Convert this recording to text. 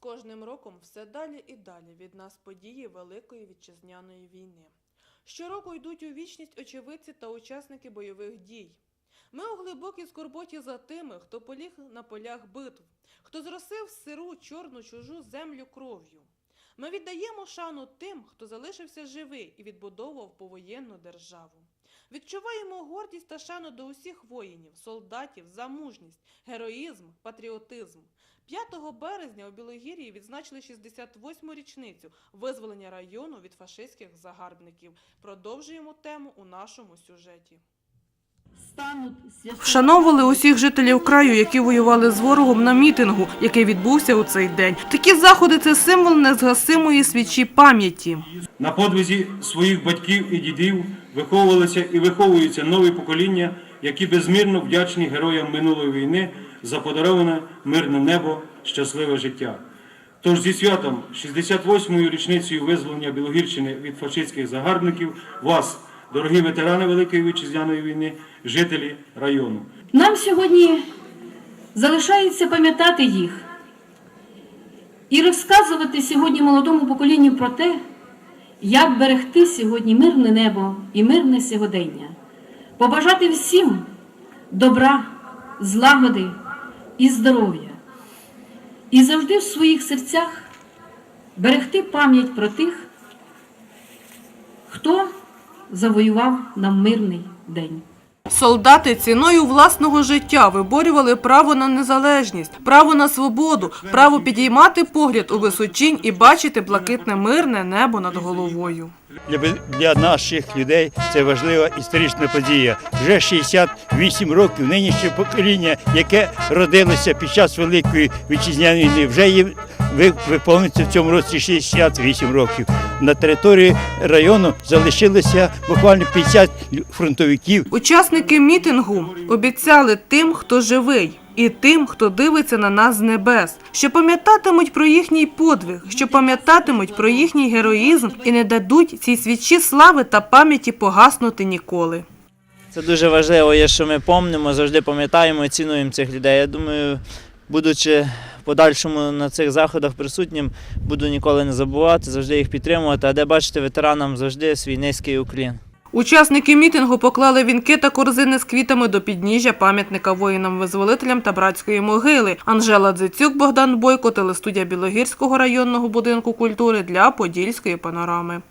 кожним роком все далі і далі від нас події Великої вітчизняної війни. Щороку йдуть у вічність очевидці та учасники бойових дій. Ми у глибокій скорботі за тими, хто поліг на полях битв, хто зросив сиру чорну чужу землю кров'ю. Ми віддаємо шану тим, хто залишився живий і відбудовував повоєнну державу. Відчуваємо гордість та шану до усіх воїнів, солдатів за мужність, героїзм, патріотизм. 5 березня у Білогір'ї відзначили 68-му річницю визволення району від фашистських загарбників. Продовжуємо тему у нашому сюжеті. Вшановували усіх жителів краю, які воювали з ворогом на мітингу, який відбувся у цей день. Такі заходи це символ незгасимої свічі пам'яті. На подвизі своїх батьків і дідів виховувалися і виховуються нові покоління, які безмірно вдячні героям минулої війни за подароване мирне небо, щасливе життя. Тож зі святом 68-ю річницею визволення Білогірщини від фашистських загарбників вас, дорогі ветерани Великої Вітчизняної війни, жителі району. Нам сьогодні залишається пам'ятати їх і розказувати сьогодні молодому поколінню про те, як берегти сьогодні мирне небо і мирне сьогодення, побажати всім добра, злагоди і здоров'я, і завжди в своїх серцях берегти пам'ять про тих, хто завоював нам мирний день. Солдати ціною власного життя виборювали право на незалежність, право на свободу, право підіймати погляд у височінь і бачити блакитне мирне небо над головою. Для, для наших людей це важлива історична подія. Вже 68 років нинішнє покоління, яке родилося під час Великої вітчизняної війни, вже їм виповниться в цьому році 68 років. На території району залишилося буквально 50 фронтовиків. Учасники мітингу обіцяли тим, хто живий. І тим, хто дивиться на нас з небес, що пам'ятатимуть про їхній подвиг, що пам'ятатимуть про їхній героїзм і не дадуть цій свічі слави та пам'яті погаснути ніколи. Це дуже важливо, є, що ми помнимо, завжди пам'ятаємо і цінуємо цих людей. Я думаю, будучи подальшому на цих заходах присутнім, буду ніколи не забувати, завжди їх підтримувати. А де бачите ветеранам завжди свій низький уклін. Учасники мітингу поклали вінки та корзини з квітами до підніжжя пам'ятника воїнам-визволителям та братської могили. Анжела Дзицюк, Богдан Бойко, телестудія Білогірського районного будинку культури для Подільської панорами.